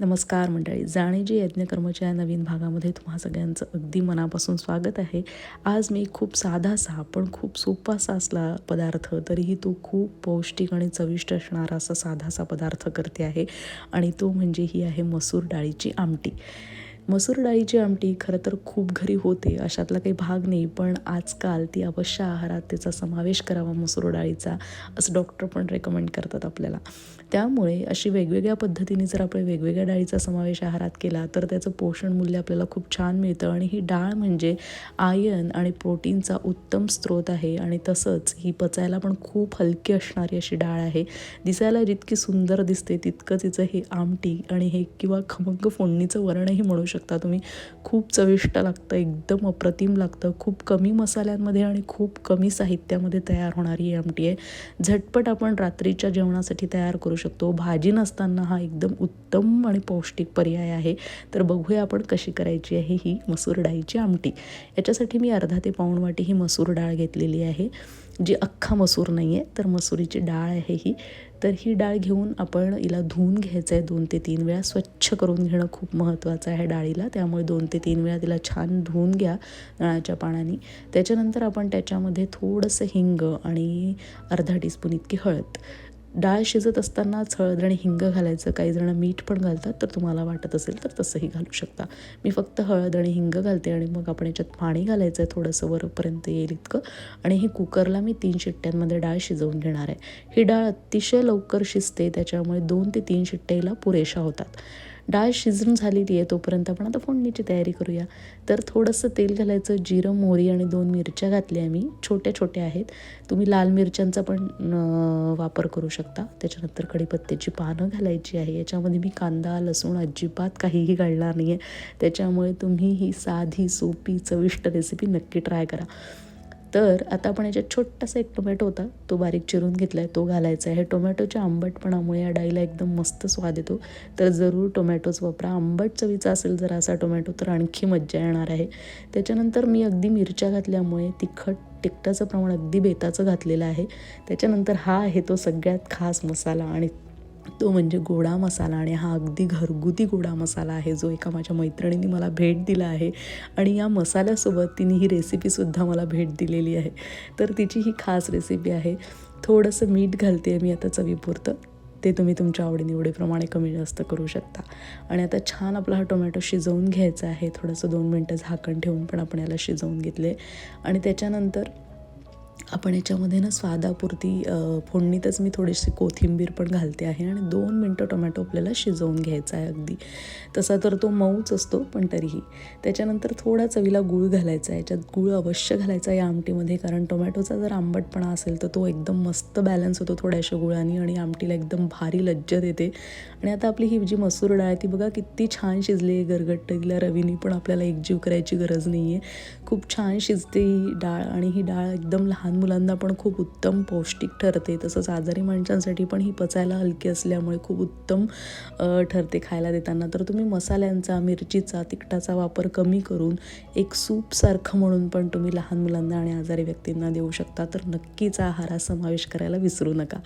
नमस्कार मंडळी जाणीजी यज्ञकर्मच्या या नवीन भागामध्ये तुम्हा सगळ्यांचं अगदी मनापासून स्वागत आहे. आज मी खूप साधासा पण खूप सोपासा असला पदार्थ तरीही तो खूप पौष्टिक आणि चविष्ट असणारा असा साधासा पदार्थ करते आहे. आणि तो म्हणजे ही आहे मसूर डाळीची आमटी. मसूर डाळीची आमटी खरं तर खूप घरी होते अशातला काही भाग नाही. पण आजकाल ती अवश्य आहारात त्याचा समावेश करावा मसूर डाळीचा असं डॉक्टर पण रेकमेंड करतात आपल्याला. त्यामुळे अशी वेगवेगळ्या पद्धतीने जर आपण वेगवेगळ्या डाळीचा समावेश आहारात केला तर त्याचं पोषण मूल्य आपल्याला खूप छान मिळतं. आणि ही डाळ म्हणजे आयर्न आणि प्रोटीनचा उत्तम स्रोत आहे. आणि तसंच ही पचायला पण खूप हलकी असणारी अशी डाळ आहे. दिसायला जितकी सुंदर दिसते तितकं तिचं हे आमटी आणि हे किंवा खमंग फोडणीचं वर्णही म्हणू शकतो. तुम्ही खूप चविष्ट लागतं एकदम अप्रतिम लागतं. खूप कमी मसाल्यांमध्ये आणि खूप कमी साहित्यामध्ये तयार होणारी ही आमटी आहे. झटपट आपण रात्रीच्या जेवणासाठी तयार करू शकतो. भाजी नसताना हा एकदम उत्तम आणि पौष्टिक पर्याय आहे. तर बघूया आपण कशी करायची आहे ही मसूर डाळीची आमटी. याच्यासाठी मी अर्धा ते पाऊण वाटी ही मसूर डाळ घेतलेली आहे. जी अख्खा मसूर नाही आहे तर मसुरीची डाळ आहे ही. तर ही डाळ घेऊन आपण हिला धुवून घ्यायचं आहे दोन ते तीन वेळा. स्वच्छ करून घेणं खूप महत्त्वाचं आहे डाळीला. त्यामुळे दोन ते तीन वेळा तिला छान धुवून घ्या नळाच्या पाण्याने. त्याच्यानंतर आपण त्याच्यामध्ये थोडंसं हिंग आणि अर्धा टीस्पून इतकी हळद डाळ शिजत असतानाच हळद आणि हिंग घालायचं. काही जण मीठ पण घालतात तर तुम्हाला वाटत असेल तर तसंही घालू शकता. मी फक्त हळद आणि हिंग घालते आणि मग आपण याच्यात पाणी घालायचं आहे थोडंसं वरपर्यंत येईल इतकं. आणि हे कुकरला मी तीन शिट्ट्यांमध्ये डाळ शिजवून घेणार आहे. ही डाळ अतिशय लवकर शिजते त्याच्यामुळे दोन ते तीन शिट्ट्याला पुरेशा होतात. डाळ शिजून झालेली आहे तोपर्यंत आपण आता फोडणीची तयारी करूया. तर थोडंसं तेल घालायचं जिरं मोहरी आणि दोन मिरच्या घातल्या मी. छोट्या छोट्या आहेत. तुम्ही लाल मिरच्यांचा पण वापर करू शकता. त्याच्यानंतर कढीपत्त्याची पानं घालायची आहे. याच्यामध्ये मी कांदा लसूण अजिबात काहीही घालणार नाही आहे त्याच्यामुळे तुम्ही ही साधी सोपी चविष्ट रेसिपी नक्की ट्राय करा. तर आता आपण याच्यात छोटासा एक टोमॅटो होता तो बारीक चिरून घेतला आहे तो घालायचा आहे. टोमॅटोच्या आंबटपणामुळे या डाळीला एकदम मस्त स्वाद येतो. तर जरूर टोमॅटोच वापरा. आंबट चवीचा असेल जर असा टोमॅटो तर आणखी मज्जा येणार आहे. त्याच्यानंतर मी अगदी मिरच्या घातल्यामुळे तिखट तिखटाचं प्रमाण अगदी बेताचं घातलेलं आहे. त्याच्यानंतर हा आहे तो सगळ्यात खास मसाला आणि तो म्हणजे गोडा मसाला आणि हा अगदी घरगुती गोडा मसाला आहे जो एका माझ्या मैत्रिणींनी मला भेट दिला आहे आणि या मसाल्यासोबत तिने ही रेसिपीसुद्धा मला भेट दिलेली आहे. तर तिची ही खास रेसिपी आहे. थोडंसं मीठ घालते आहे मी आता चवीपुरतं. ते तुम्ही तुमच्या आवडीनिवडीप्रमाणे कमी जास्त करू शकता. आणि आता छान आपला हा टोमॅटो शिजवून घ्यायचा आहे. थोडंसं दोन मिनटं झाकण ठेवून पण आपण याला शिजवून घेतले आणि त्याच्यानंतर आपण याच्यामध्ये ना स्वादापुरती फोडणीतच मी थोडीशी कोथिंबीर पण घालते आहे आणि दोन मिनटं टोमॅटो आपल्याला शिजवून घ्यायचा आहे अगदी. तसा तर तो मऊच असतो पण तरीही. त्याच्यानंतर थोडा चवीला गूळ घालायचा आहे. याच्यात गूळ अवश्य घालायचा या आमटीमध्ये कारण टोमॅटोचा जर आंबटपणा असेल तर तो एकदम मस्त बॅलन्स होतो थोड्याशा गुळाने आणि आमटीला एकदम भारी लज्जत येते. आणि आता आपली ही जी मसूर डाळ आहे ती बघा किती छान शिजली आहे. गरगट्टीला रवीनी पण आपल्याला एकजीव करायची गरज नाही आहे खूप छान शिजते ही डाळ आणि ही डाळ एकदम लहान लहान मुलांना पण खूप उत्तम पौष्टिक ठरते. तसंच आजारी माणसांसाठी पण ही पचायला हलकी असल्यामुळे खूप उत्तम ठरते खायला देताना. तर तुम्ही मसाल्यांचा मिरचीचा तिखटाचा वापर कमी करून एक सूपसारखं म्हणून पण तुम्ही लहान मुलांना आणि आजारी व्यक्तींना देऊ शकता. तर नक्कीच आहारात समावेश करायला विसरू नका.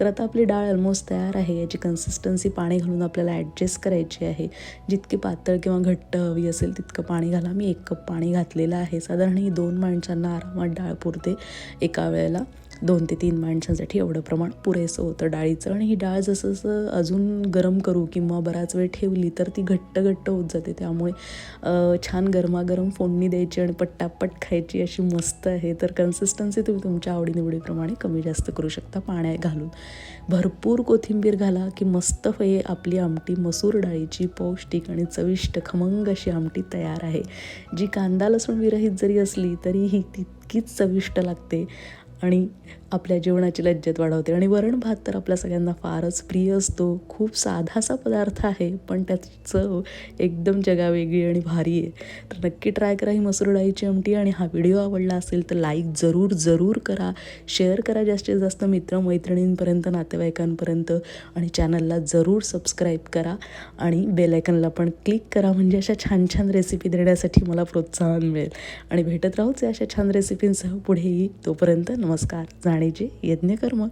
तर आता आपली डाळ ऑलमोस्ट तयार आहे. याची कन्सिस्टन्सी पाणी घालून आपल्याला ॲडजस्ट करायची आहे. जितकी पातळ किंवा घट्ट हवी असेल तितकं पाणी घाला. मी एक कप पाणी घातलेलं आहे. साधारण ही दोन माणसांना आरामात डाळ पुरते. एका वेळेला. दोन ते तीन माणसांसाठी एवढं प्रमाण पुरेसं होतं डाळीचं. आणि ही डाळ जसं जसं अजून गरम करू किंवा बराच वेळ ठेवली तर ती घट्ट घट्ट होत जाते. त्यामुळे छान गरमागरम फोडणी द्यायची आणि पट्टापट खायची अशी मस्त आहे. तर कन्सिस्टन्सी तुम्ही तुमच्या आवडीनिवडीप्रमाणे कमी जास्त करू शकता पाण्यात घालून. भरपूर कोथिंबीर घाला की मस्त फये आपली आमटी मसूर डाळीची पौष्टिक आणि चविष्ट खमंग अशी आमटी तयार आहे. जी कांदा लसूण विरहित जरी असली तरीही तितकीच चविष्ट लागते. आणि आपल्या जेवणाची लज्जत वाढवते. आणि वरण भात तर आपल्या सगळ्यांना फारच प्रिय असतो. खूप साधासा पदार्थ आहे पण त्याची चव एकदम जगावेगळी आणि भारी आहे. तर नक्की ट्राय करा ही मसूर डाळीची आमटी. आणि हा व्हिडिओ आवडला असेल तर लाईक जरूर जरूर करा. शेअर करा जास्तीत जास्त मित्रमैत्रिणींपर्यंत नातेवाईकांपर्यंत. आणि चॅनलला जरूर सबस्क्राईब करा. आणि बेलायकनला पण क्लिक करा. म्हणजे अशा छान छान रेसिपी देण्यासाठी मला प्रोत्साहन मिळेल. आणि भेटत राहूच अशा छान रेसिपींसह पुढेही. तोपर्यंत नमस्कार. जाणीचे यज्ञकर्म